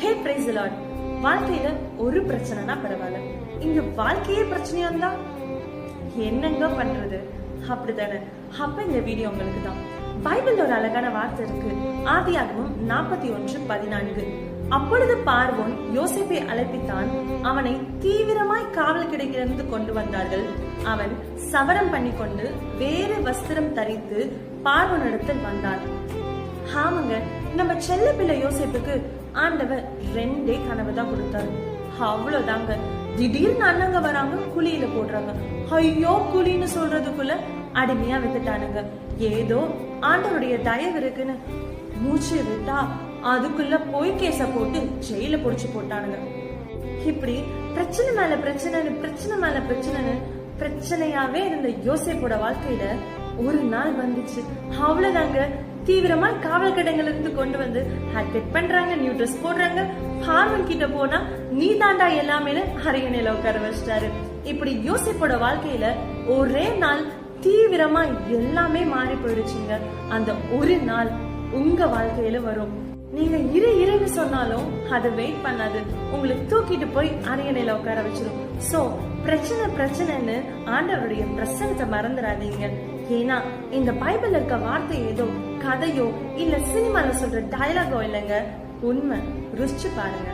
ஹே price Lord வாழ்க்கையில ஒரு பிரச்சனைனா பரவாயில்ல. இங்க வாழ்க்கையே பிரச்சனையா இருந்தா என்னங்க பண்றது? அப்படிதானே அப்ப இந்த வீடியோ உங்களுக்கு தான். பைபிள்ல ஒரு அழகான வார்த்தை இருக்கு. ஆதியாகமம் நாற்பத்தி ஒன்று பதினான்கு. அப்பொழுது பார்வோன் யோசிப்பை அழைப்பித்தான் அவனை தீவிரமாய் காவல் கிடைக்கிறது கொண்டு வந்தார்கள். அவன் சவரம் பண்ணி கொண்டு வேறு வஸ்திரம் தரித்து பார்வனிடத்தில் வந்தான். ஆமாங்க நம்ம செல்ல பிள்ளை யோசிப்புக்கு ஆண்டவர் ரெண்டே கனவு தான் கொடுத்தாரு. அவ்வளவுதாங்க. திடீர்னு அண்ணங்க வராங்க குழியில போடுறாங்க. ஐயோ குழின்னு சொல்றதுக்குள்ள அடிமையா வித்துட்டானுங்க. ஏதோ ஆண்டவருடைய தயவு இருக்குன்னு மூச்சு விட்டா அதுக்குள்ள போய் கேச போட்டு ஜெயில புடிச்சு போட்டானுங்க. இப்படி பிரச்சனை மேல பிரச்சனைன்னு பிரச்சனை மேல பிரச்சனைன்னு பிரச்சனையாவே இருந்த யோசிப்போட வாழ்க்கையில ஒரு நாள் வந்துச்சு. அவ்வளவுதாங்க. தீவிரமா காவல் கடைகள் இருந்து கொண்டு வந்து ஹேர் கட் பண்றாங்க நியூ ட்ரெஸ் போடுறாங்க. ஹார்மன் கிட்ட போனா நீ தாண்டா எல்லாமே அரியணையில உட்கார வச்சிட்டாரு. இப்படி யோசிப்போட வாழ்க்கையில ஒரே நாள் தீவிரமா எல்லாமே மாறி போயிடுச்சுங்க. அந்த ஒரு நாள் உங்க வாழ்க்கையில வரும். நீங்க இரு. இருன்னு சொன்னாலும் அதை வெயிட் பண்ணாது. உங்களை தூக்கிட்டு போய் அரியணையில உட்கார வச்சிடும் சோ பிரச்சனை பிரச்சனைன்னு ஆண்டவருடைய பிரசனத்தை மறந்துடாதீங்க ஏன்னா இந்த பைபிள் இருக்க வார்த்தை ஏதோ கதையோ இல்ல சினிமால சொல்ற டயலாகோ இல்லைங்க உண்மை. ருசிச்சு பாருங்க.